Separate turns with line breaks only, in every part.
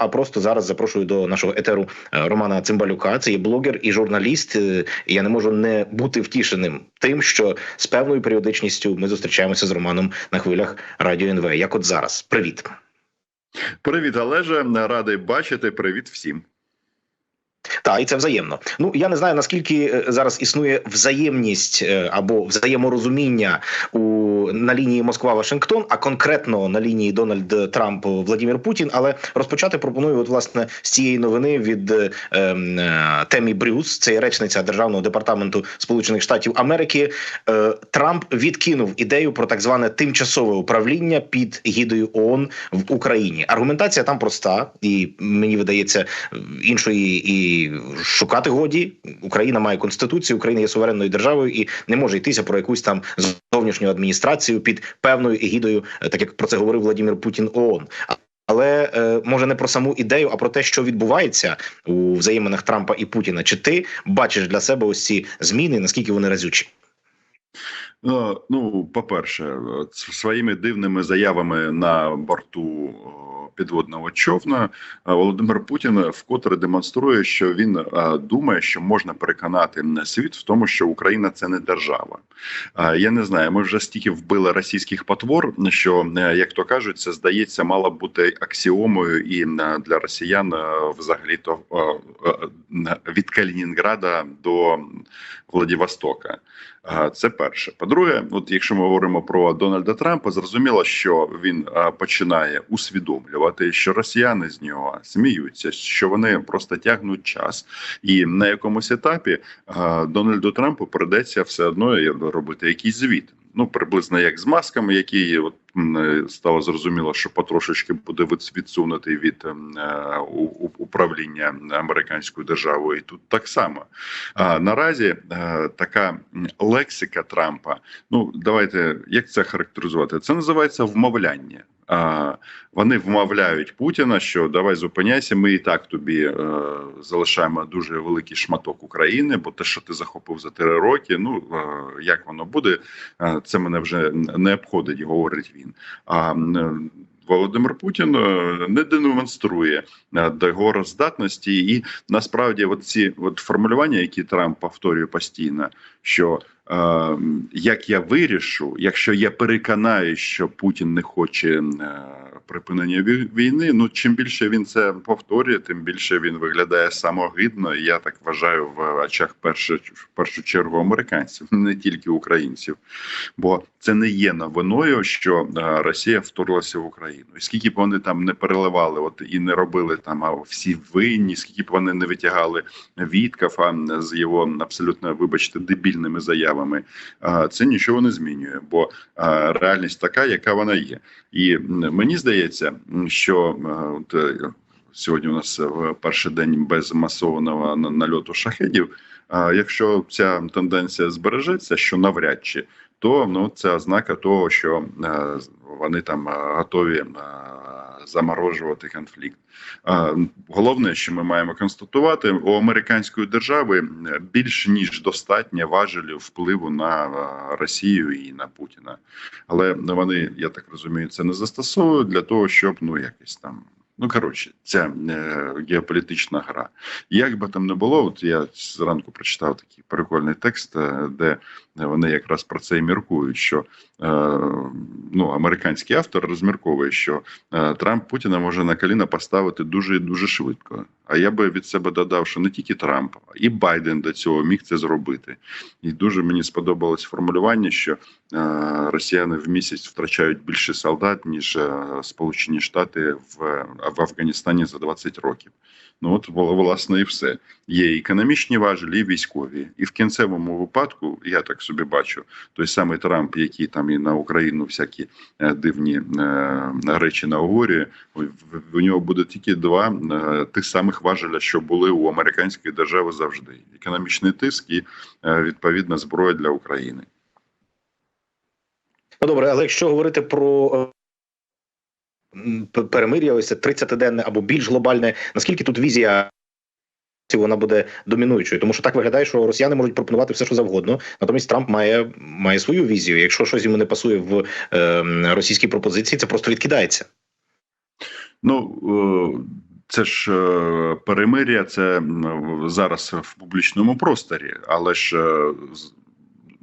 А просто зараз запрошую до нашого етеру е, Романа Цимбалюка. Це є блогер і журналіст. Е, Я не можу не бути втішеним тим, що з певною періодичністю ми зустрічаємося з Романом на хвилях радіо НВ. Як от зараз, привіт,
привіт, Олеже. Радий бачити. Привіт всім.
Так, і це взаємно. Ну я не знаю наскільки е, зараз існує взаємність е, або взаєморозуміння у на лінії Москва-Вашингтон, а конкретно на лінії Дональд Трамп Владимир Путін. Але розпочати пропоную от власне з цієї новини від е, е, Темі Брюс, це речниця державного департаменту Сполучених Штатів Америки. Е, Трамп відкинув ідею про так зване тимчасове управління під гідою ООН в Україні. Аргументація там проста, і мені видається іншої і шукати годі. Україна має конституцію, Україна є суверенною державою і не може йтися про якусь там зовнішню адміністрацію під певною егідою, е, так як про це говорив Владимир Путін ООН. Але е, може не про саму ідею, а про те, що відбувається у взаєминах Трампа і Путіна. Чи ти бачиш для себе ось ці зміни? Наскільки вони разючі?
Ну, по перше, своїми дивними заявами на борту підводного човна Володимир Путін вкотре демонструє, що він думає, що можна переконати світ в тому, що Україна це не держава. Я не знаю. Ми вже стільки вбили російських потвор, що як то кажуть, це здається, мало бути аксіомою і для росіян взагалі то від Калінінграда до Владивостока. Це перше. По-друге, от якщо ми говоримо про Дональда Трампа, зрозуміло, що він починає усвідомлювати, що росіяни з нього сміються, що вони просто тягнуть час, і на якомусь етапі Дональду Трампу придеться все одно робити якийсь звіт ну приблизно як з масками, які от стало зрозуміло, що потрошечки буде відсунути від ем, е, управління американською державою. І Тут так само а наразі е, така лексика Трампа. Ну давайте як це характеризувати? Це називається вмовляння. Вони вмовляють Путіна, що давай зупиняйся. Ми і так тобі е, залишаємо дуже великий шматок України, бо те, що ти захопив за три роки, ну е, як воно буде, е, це мене вже не обходить, говорить він. А Володимир Путін е, не демонструє е, договороздатності, і насправді, от ці от формулювання, які Трамп повторює постійно, що е, як я вирішу, якщо я переконаю, що Путін не хоче е, припинення війни, ну чим більше він це повторює, тим більше він виглядає самогидно. І я так вважаю в очах перше, в першу чергу американців, не тільки українців, бо це не є новиною, що Росія вторглася в Україну. І скільки б вони там не переливали, от і не робили там а всі винні, скільки б вони не витягали Віткафа з його абсолютно, вибачте, дебільними заявами, це нічого не змінює, бо реальність така, яка вона є, і мені здається що е, от, е, сьогодні у нас перший день без масованого нальоту шахедів. Якщо ця тенденція збережеться, що навряд чи, то ну це ознака того, що е, вони там готові заморожувати конфлікт. Головне, що ми маємо констатувати, у американської держави більш ніж достатньо важелів впливу на Росію і на Путіна, але вони, я так розумію, це не застосовують для того, щоб ну якось там. Ну коротше, ця е, геополітична гра. Як би там не було, от я зранку прочитав такий прикольний текст, е, де вони якраз про це і міркують. Що е, ну американський автор розмірковує, що е, Трамп Путіна може на коліна поставити дуже і дуже швидко. А я би від себе додав, що не тільки Трамп, і Байден до цього міг це зробити. І дуже мені сподобалось формулювання, що е, росіяни в місяць втрачають більше солдат ніж Сполучені Штати в, в Афганістані за 20 років. Ну от власне і все. Є економічні важелі, і військові, і в кінцевому випадку я так собі бачу той самий Трамп, який там і на Україну всякі е, дивні е, речі наговорює, у нього буде тільки два е, тих самих важеля, що були у американської держави завжди: економічний тиск і відповідна зброя для України.
Ну добре, але якщо говорити про перемир'я, ось 30-денне або більш глобальне. Наскільки тут візія? Вона буде домінуючою, тому що так виглядає, що росіяни можуть пропонувати все, що завгодно. Натомість Трамп має має свою візію. Якщо щось йому не пасує в е, російській пропозиції, це просто відкидається.
Ну Це ж е, перемир'я, це зараз в публічному просторі, але ж е,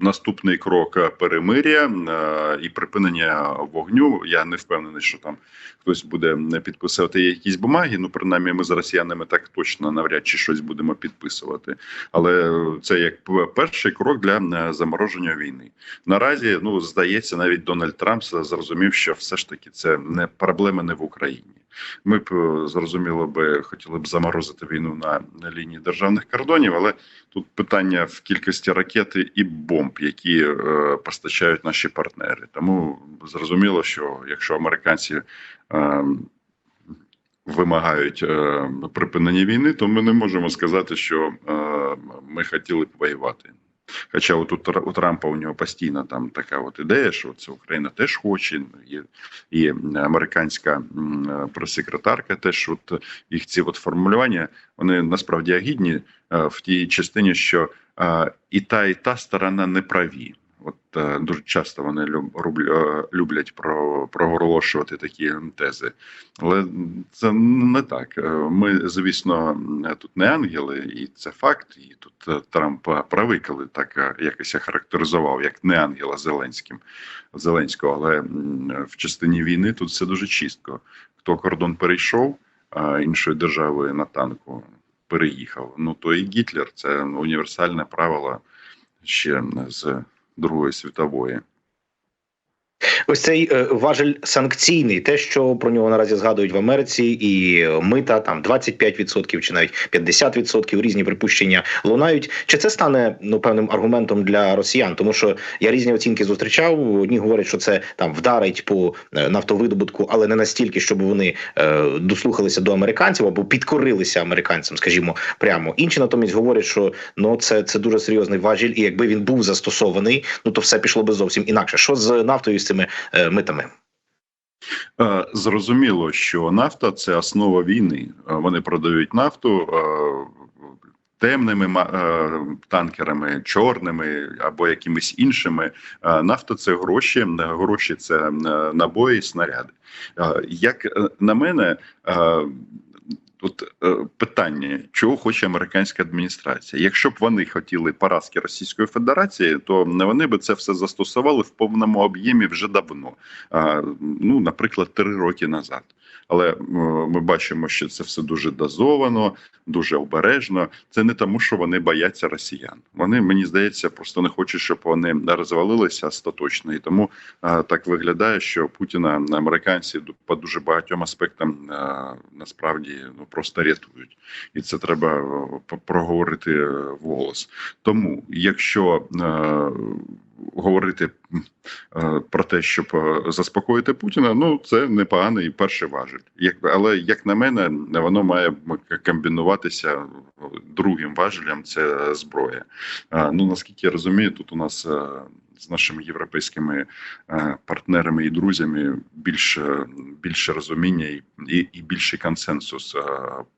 наступний крок е, перемир'я е, і припинення вогню. Я не впевнений, що там хтось буде підписувати якісь бумаги. Ну, принаймні, ми з росіянами так точно навряд чи щось будемо підписувати. Але це як перший крок для е, замороження війни. Наразі ну здається, навіть Дональд Трамп зрозумів, що все ж таки це не проблема не в Україні. Ми б е, зрозуміло би хотіли б заморозити війну на, лінії державних кордонів, але тут питання в кількості ракет і бомб, які е, постачають наші партнери. Тому зрозуміло, що якщо американці е, вимагають е, припинення війни, то ми не можемо сказати, що е, ми хотіли б воювати. Хоча от у, Тр- у Трампа у нього постійно там така от ідея, що це Україна теж хоче, і, і американська е, прес-секретарка теж от їх ці от формулювання вони насправді агідні е, в тій частині, що е, і та, і та сторона не праві. Е, дуже часто вони е, люблять про проголошувати такі тези, але це не так. Е, Ми, звісно, тут не ангели, і це факт. І тут Трамп правий, коли так якось характеризував як не ангела Зеленським Зеленського. Але в частині війни тут все дуже чітко. Хто кордон перейшов іншої держави на танку переїхав. Ну то і Гітлер це універсальне правило ще з Другої світової.
Ось цей е, важель санкційний, те, що про нього наразі згадують в Америці, і мита там 25% чи навіть 50% різні припущення лунають. Чи це стане ну певним аргументом для росіян? Тому що я різні оцінки зустрічав. Одні говорять, що це там вдарить по е, нафтовидобутку, але не настільки, щоб вони е, дослухалися до американців або підкорилися американцям, скажімо, прямо. Інші натомість говорять, що ну це, це дуже серйозний важіль, і якби він був застосований, ну то все пішло би зовсім інакше. Що з нафтою з цими митами?
Е, Зрозуміло, що нафта це основа війни. Е, Вони продають нафту е, темними е, танкерами, чорними або якимись іншими. Е, Нафта це гроші, е, гроші це е, набої, снаряди. Е, Як е, на мене, е, Тут е, питання, чого хоче американська адміністрація. Якщо б вони хотіли поразки Російської Федерації, то не вони б це все застосували в повному об'ємі вже давно. Ну, наприклад, три роки назад. Але ми бачимо, що це все дуже дозовано, дуже обережно. Це не тому, що вони бояться росіян. Вони мені здається, просто не хочуть, щоб вони розвалилися остаточно. І тому так виглядає, що Путіна американці по дуже багатьом аспектам насправді ну просто рятують, і це треба е, проговорити е, вголос. Тому, якщо е, говорити е, про те, щоб е, заспокоїти Путіна, ну це непоганий перший важель. Як але як на мене, воно має комбінуватися другим важелем. Це зброя. Е, Ну наскільки я розумію, тут у нас. е, З нашими європейськими е, партнерами і друзями більше більше розуміння і, і, і більший консенсус е,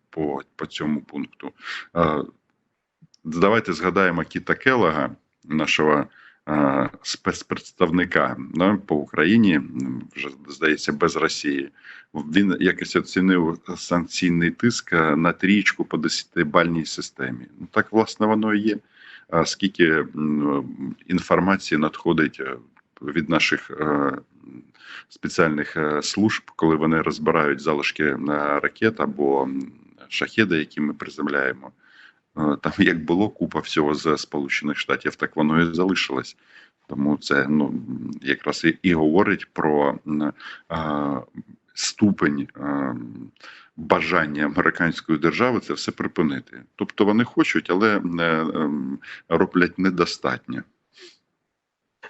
по, по цьому пункту. Е, Давайте згадаємо Кіта Келага, нашого е, спецпредставника да, по Україні, вже здається, без Росії. Він якось оцінив санкційний тиск е, на трічку по десятибальній системі. Ну так власне воно і є. Скільки інформації надходить е, від наших е, спеціальних е, служб, коли вони розбирають залишки е, ракет або шахеди, які ми приземляємо. Е, Там як було купа всього з Сполучених Штатів, так воно і залишилось. Тому це ну якраз і, і говорить про а, ступень а, бажання американської держави це все припинити. Тобто вони хочуть, але не ем, роблять недостатньо.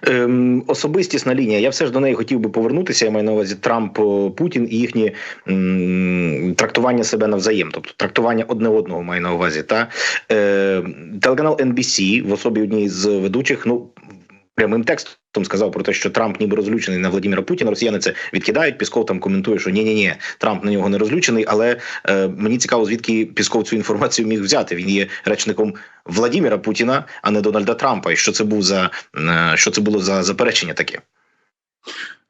Ем, особистісна лінія. Я все ж до неї хотів би повернутися. Я маю на увазі Трамп, е, Путін і їхні ем, трактування себе навзаєм, тобто трактування одне одного маю на увазі. Та е, телеканал NBC в особі однієї з ведучих, ну прямим текстом сказав про те, що Трамп ніби розлючений на Владимира Путіна. Росіяни це відкидають. Пісков там коментує, що ні, ні, ні, Трамп на нього не розлючений. Але е, мені цікаво, звідки Пісков цю інформацію міг взяти. Він є речником Владимира Путіна, а не Дональда Трампа. І що це був за е, що це було за заперечення таке?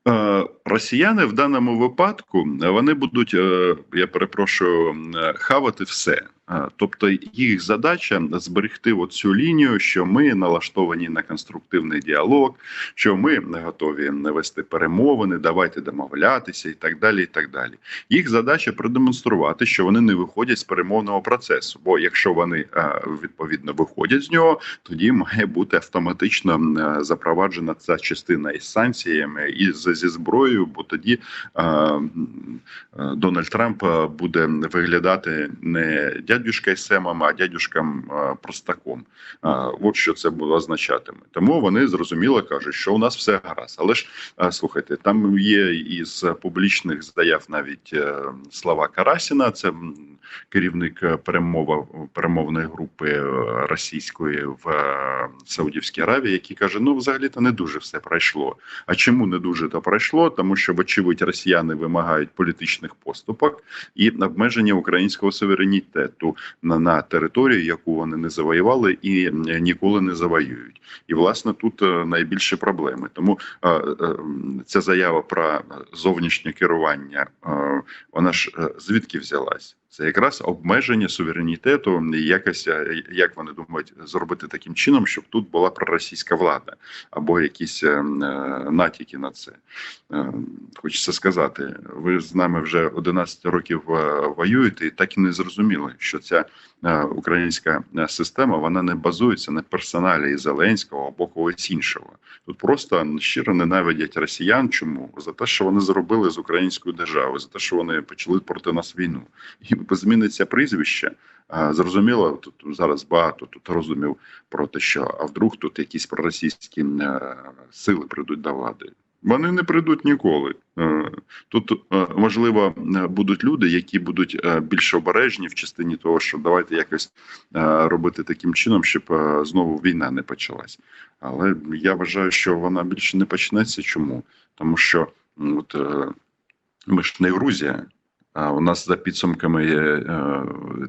Е, Росіяни в даному випадку вони будуть, е, я перепрошую, е, хавати все. Е, Тобто їх задача зберегти цю лінію, що ми налаштовані на конструктивний діалог, що ми готові вести перемовини, давайте домовлятися і так далі. І так далі. Їх задача продемонструвати, що вони не виходять з перемовного процесу. Бо якщо вони е, відповідно виходять з нього, тоді має бути автоматично е, запроваджена ця частина із санкціями і зі зброєю, бо тоді Дональд Трамп буде виглядати не дядюшка Семом, а дядюшком е, простаком. От що це було означатиме. Тому вони зрозуміло кажуть, що у нас все гаразд. Але ж слухайте, там є із публічних заяв навіть е, слова Карасіна, це керівник е, перемова перемовної групи е, російської в Саудівській Аравії, який каже: ну взагалі то не дуже все пройшло. А чому не дуже то пройшло? Тому що, вочевидь, росіяни вимагають політичних поступок і обмеження українського суверенітету на, на територію, яку вони не завоювали і е, ніколи не завоюють. І власне тут найбільше найбільші проблеми. Тому е, е, ця заява про зовнішнє керування, е, вона ж е, звідки взялась? Це якраз обмеження суверенітету, якось е, як вони думають зробити таким чином, щоб тут була проросійська влада або якісь е, е, натяки на це. Хочеться сказати, ви з нами вже 11 років воюєте, і так і не зрозуміли, що ця українська система вона не базується на персоналі Зеленського або когось іншого. Тут просто щиро ненавидять росіян. Чому за те, що вони зробили з українською державою, за те, що вони почали проти нас війну, і зміниться прізвище. Зрозуміло, тут зараз багато тут розумів про те, що а вдруг тут якісь проросійські е, сили прийдуть до влади. Вони не прийдуть ніколи. Е, Тут е, можливо будуть люди, які будуть більш обережні в частині того, що давайте якось робити таким чином, щоб знову війна не почалась. Але я вважаю, що вона більше не почнеться. Чому? Тому що от ми ж не Грузія. У нас за підсумками е, е,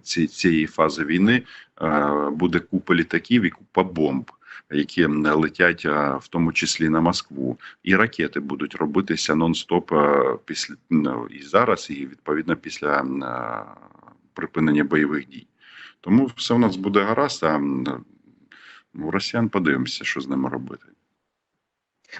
ці- цієї фази війни е, буде купа літаків і купа бомб, які летять в тому числі на Москву, і ракети будуть робитися нон-стоп після ну, і зараз, і відповідно після припинення бойових дій. Тому все у нас буде гаразд. А у росіян подивимося, що з ними робити.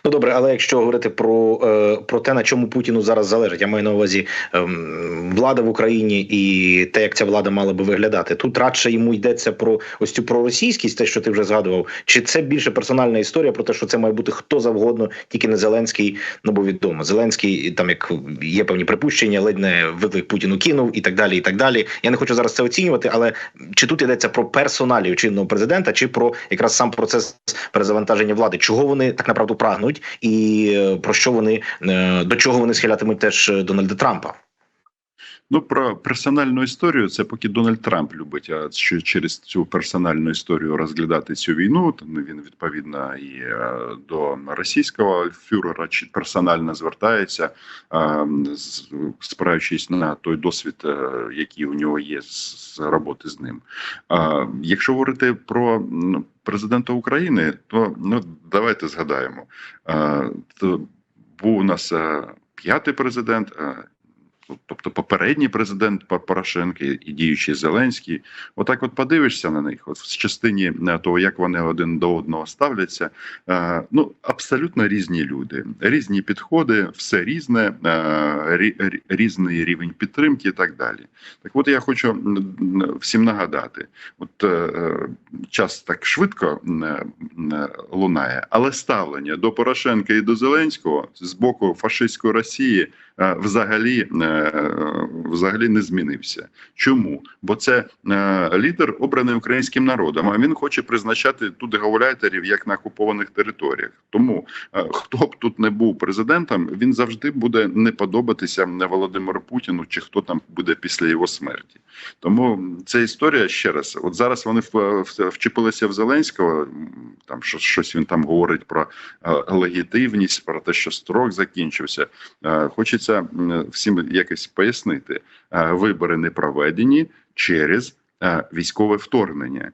Ну добре, але якщо говорити про, е, про те, на чому Путіну зараз залежить, я маю на увазі ем, влада в Україні і те, як ця влада мала би виглядати, тут радше йому йдеться про ось цю проросійськість, те, що ти вже згадував, чи це більше персональна історія про те, що це має бути хто завгодно, тільки не Зеленський, ну бо відомо. Зеленський там як є певні припущення, ледь не виклик Путіну кинув і так далі. І так далі. Я не хочу зараз це оцінювати, але чи тут йдеться про персоналію чинного президента, чи про якраз сам процес перезавантаження влади, чого вони так направду прагнуть, і е, про що вони е, до чого вони схилятимуть теж е, Дональда Трампа?
Ну про персональну історію це поки Дональд Трамп любить. А що через цю персональну історію розглядати цю війну, то він відповідно і е, до російського фюрера чи персонально звертається, спираючись на той досвід, е, який у нього є з роботи з ним. Якщо говорити про президента України, то ну давайте згадаємо. То був у нас е, п'ятий президент. Е, Тобто попередній президент Пор- Порошенко і діючий Зеленський, отак, от подивишся на них, от в частині е, того, як вони один до одного ставляться. е, Ну абсолютно різні люди, різні підходи, все різне, е, рі- рі- різний рівень підтримки і так далі. Так, от я хочу всім нагадати: от час так швидко лунає, але ставлення до Порошенка і до Зеленського з боку фашистської Росії взагалі, е, взагалі не змінився. Чому? Бо це е, лідер, обраний українським народом. А він хоче призначати туди гауляйтерів як на окупованих територіях. Тому е, хто б тут не був президентом, він завжди буде не подобатися не Володимиру Путіну чи хто там буде після його смерті. Тому ця історія ще раз. От зараз вони вчепилися в Зеленського. Там щось він там говорить про е, легітимність, про те, що строк закінчився. Е, Хочеться м, всім якось пояснити. Е, Вибори не проведені через е, військове вторгнення.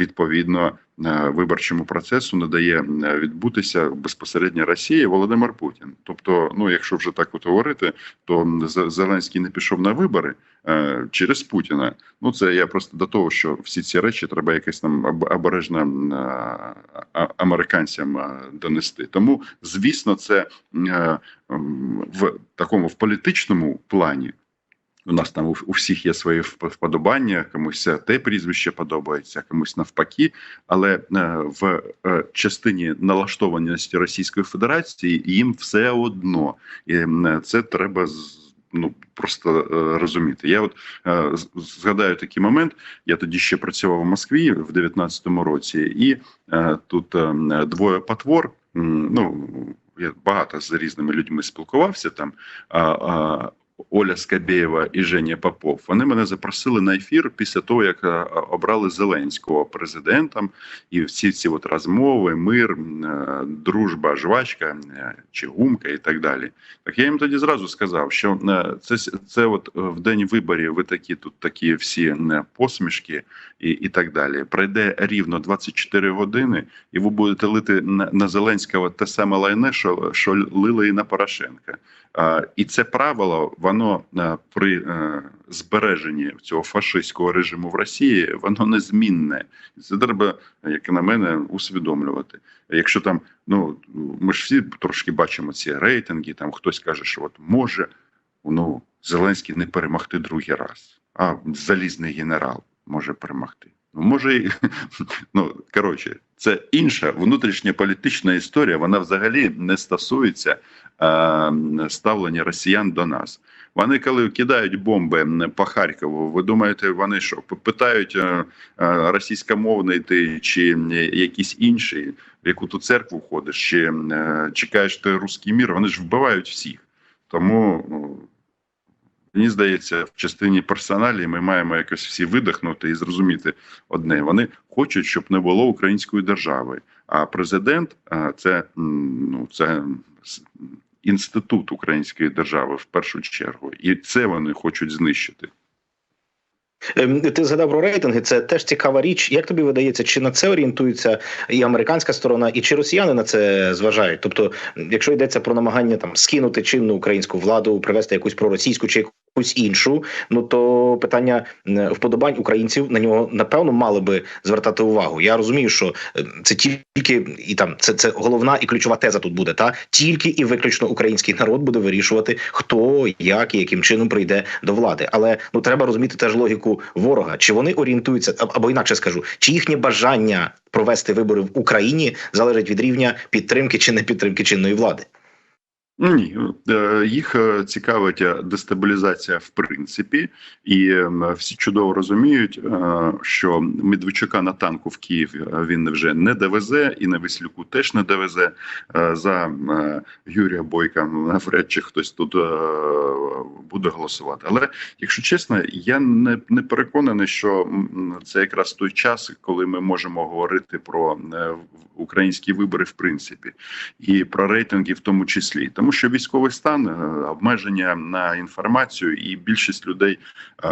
Відповідно, виборчому процесу не дає е, відбутися безпосередньо Росії Володимир Путін. Тобто, ну якщо вже так от говорити, то Зеленський не пішов на вибори е, через Путіна. Ну це я просто до того, що всі ці речі треба якось там об- обережно американцям донести. Тому, звісно, це е, в такому в політичному плані. У нас там у, всіх є свої вподобання, комусь те прізвище подобається, комусь навпаки. Але е, в е, частині налаштованості Російської Федерації їм все одно, і це треба ну просто е, розуміти. Я от згадаю такий момент. Я тоді ще працював у Москві в 19-му році, і тут двоє потвор. Ну я багато з різними людьми спілкувався там. А, а, Оля Скабєєва і Женя Попов. Вони мене запросили на ефір після того, як е, обрали Зеленського президентом, і всі ці от розмови, мир, е, дружба, жвачка е, чи гумка і так далі. Так я їм тоді зразу сказав, що це це от в день виборів ви такі тут такі всі посмішки і, і так далі. Пройде рівно 24 години, і ви будете лити на, на Зеленського те саме лайне, що, що лили і на Порошенка. І це правило, воно е, при е, збереженні цього фашистського режиму в Росії, воно незмінне. Це треба, як на мене, усвідомлювати. Якщо там, ну ми ж всі трошки бачимо ці рейтинги, там хтось каже, що от може ну Зеленський не перемогти другий раз, а залізний генерал може перемогти. Ну, може, ну коротше, це інша внутрішня політична історія. Вона взагалі не стосується е, ставлення росіян до нас. Вони, коли кидають бомби по Харкову, ви думаєте, вони що питають е, е, російськомовний ти чи якийсь інший, в яку ту церкву ходиш, чи е, чекаєш ти русський мір? Вони ж вбивають всіх. Тому ну, мені здається, в частині персоналі ми маємо якось всі видихнути і зрозуміти одне: вони хочуть, щоб не було української держави. А президент це ну це інститут української держави в першу чергу, і це вони хочуть знищити.
Ем, Ти згадав про рейтинги. Це теж цікава річ. Як тобі видається, чи на це орієнтується і американська сторона, і чи росіяни на це зважають? Тобто, якщо йдеться про намагання там скинути чинну українську владу, привести якусь проросійську чи якусь іншу, ну то питання вподобань українців на нього напевно мали би звертати увагу. Я розумію, що е, це тільки і там це, це головна і ключова теза тут буде. Та тільки і виключно український народ буде вирішувати, хто як і яким чином прийде до влади. Але ну треба розуміти теж логіку ворога. Чи вони орієнтуються або інакше скажу, чи їхнє бажання провести вибори в Україні залежить від рівня підтримки чи не підтримки чинної влади?
Ні, е, їх е, цікавить е, дестабілізація в принципі, і всі чудово розуміють, що Медведчука на танку в Київ він вже не довезе, і на Веслюку теж не довезе. За Юрія Бойка навряд чи хтось тут буде голосувати. Але якщо чесно, я не, не переконаний, що це якраз той час, коли ми можемо говорити про українські вибори, в принципі, і про рейтинги в тому числі, тому що військовий стан, е, обмеження на інформацію, і більшість людей е,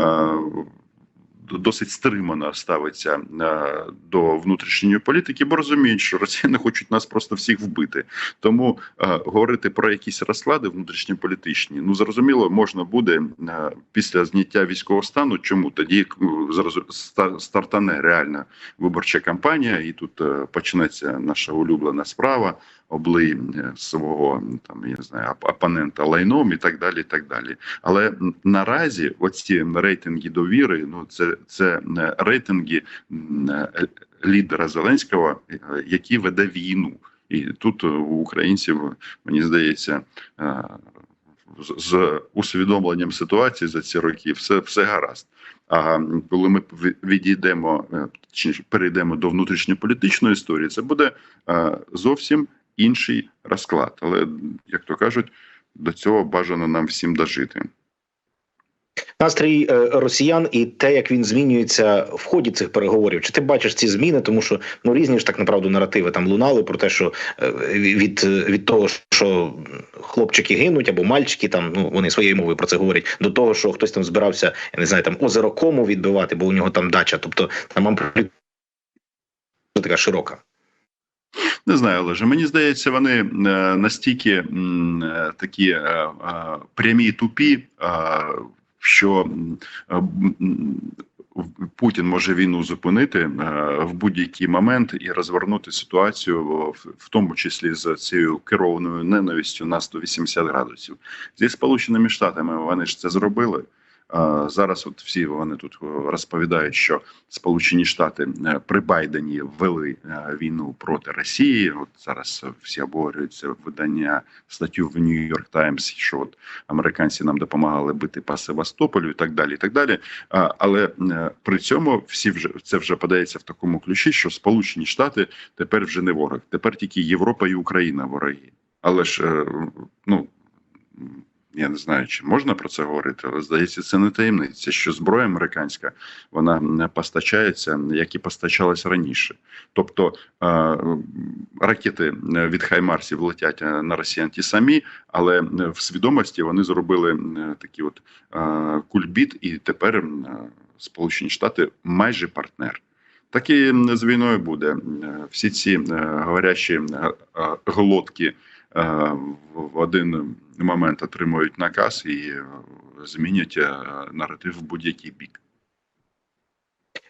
досить стримано ставиться е, до внутрішньої політики, бо розуміють, що росіяни хочуть нас просто всіх вбити. Тому е, говорити про якісь розклади внутрішньополітичні, ну зрозуміло, можна буде е, після зняття військового стану. Чому тоді ста- стартане реальна виборча кампанія, і тут почнеться наша улюблена справа облий е, свого там я не знаю оп- опонента лайном і так далі. і так далі. Але наразі оці рейтинги довіри, ну це, це е, рейтинги е, лідера Зеленського, який веде війну. І тут у українців мені здається. з- усвідомленням ситуації за ці роки все, все гаразд. А коли ми ві- відійдемо чи перейдемо до внутрішньополітичної історії, це буде зовсім інший розклад. Але як то кажуть, до цього бажано нам всім дожити.
Настрій е, росіян і те, як він змінюється в ході цих переговорів. Чи ти бачиш ці зміни? Тому що ну різні ж так направду наративи там лунали про те, що е, від, від того, що хлопчики гинуть або мальчики, там ну вони своєю мовою про це говорять, до того, що хтось там збирався, я не знаю, там озеро кому відбивати, бо у нього там дача. Тобто там амплітуда така широка?
Не знаю, Олеже. Мені здається, вони настільки такі прямі тупі, що Путін може війну зупинити е, в будь-який момент і розвернути ситуацію, в, в тому числі з цією керованою ненавистю на 180 градусів. Зі Сполученими Штатами вони ж це зробили. Зараз от всі вони тут е, розповідають, що Сполучені Штати е, при Байдені ввели е, війну проти Росії. От зараз всі обговорюються видання статтю в Нью-Йорк Таймс, що от американці нам допомагали бити по Севастополю і так далі. І так далі. Але при цьому всі вже це вже подається в такому ключі, що Сполучені Штати тепер вже не ворог, тепер тільки Європа і Україна вороги. Але ж ну. Я не знаю, чи можна про це говорити, але здається, це не таємниця, що зброя американська вона постачається, як і постачалась раніше. Тобто е, ракети від Хаймарсів летять е, на росіян ті самі, але в свідомості вони зробили е, такий от е, кульбіт, і тепер е, Сполучені Штати майже партнер. Так і з війною буде. Е, Всі ці е, говорящі е, е, глотки е, в один момент отримують наказ і е, змінять е, наратив в будь-який бік.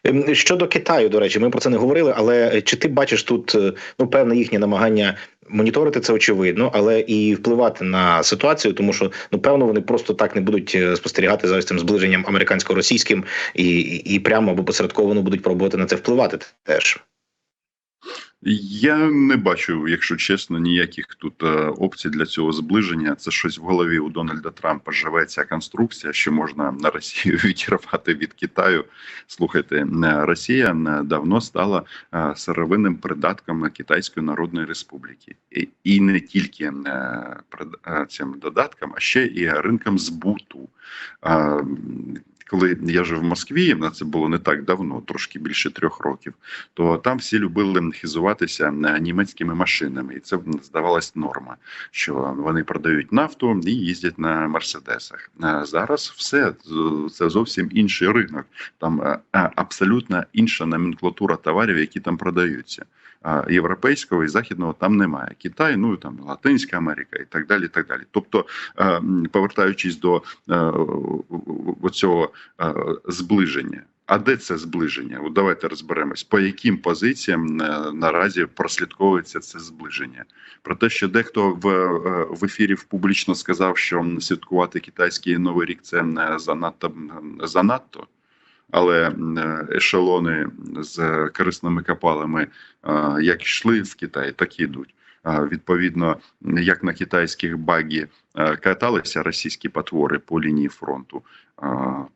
Ем, Щодо Китаю, до речі, ми про це не говорили. Але чи ти бачиш тут е, ну певне їхнє намагання моніторити це очевидно, але і впливати на ситуацію, тому що ну певно вони просто так не будуть е, спостерігати за ось цим зближенням американсько-російським і, і, і прямо або посередковано будуть пробувати на це впливати теж.
Я не бачу, якщо чесно, ніяких тут е, опцій для цього зближення. Це щось в голові у Дональда Трампа живе ця конструкція, що можна на Росію відірвати від Китаю. Слухайте, е, Росія е, давно стала сировинним придатком Китайської Народної Республіки, і, не тільки цим додатком, а ще і ринком збуту. Коли я жив в Москві, на це було не так давно, трошки більше трьох років, то там всі любили хизуватися е, німецькими машинами, і це здавалась норма, що вони продають нафту і їздять на мерседесах. Е, Зараз все це зовсім інший ринок. Там е, абсолютно інша номенклатура товарів, які там продаються. Європейського і західного там немає. Китай, ну там Латинська Америка і так далі. І так далі. Тобто, е, повертаючись до е, цього зближення. А де це зближення? От давайте розберемось, по яким позиціям е, наразі прослідковується це зближення. Про те, що дехто в, е, в ефірі публічно сказав, що святкувати китайський новий рік це е, занадто занадто. Але е, ешелони з корисними копалами е, як йшли в Китай, так і йдуть. Відповідно, як на китайських багі е, каталися російські потвори по лінії фронту,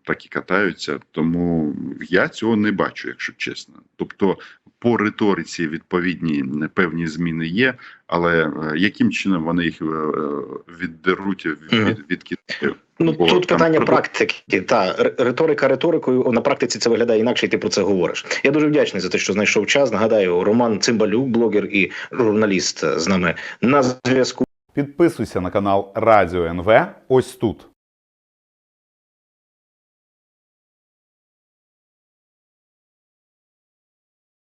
так і катаються. Тому я цього не бачу, якщо чесно. Тобто, по риториці відповідні певні зміни є, але е, яким чином вони їх е, віддеруть від, від Китаю?
Ну
Бо
тут питання
там...
практики. Та риторика риторикою на практиці це виглядає інакше, і ти про це говориш. Я дуже вдячний за те, що знайшов час. Нагадаю, Роман Цимбалюк, блогер і журналіст з нами на зв'язку.
Підписуйся на канал Радіо НВ ось тут.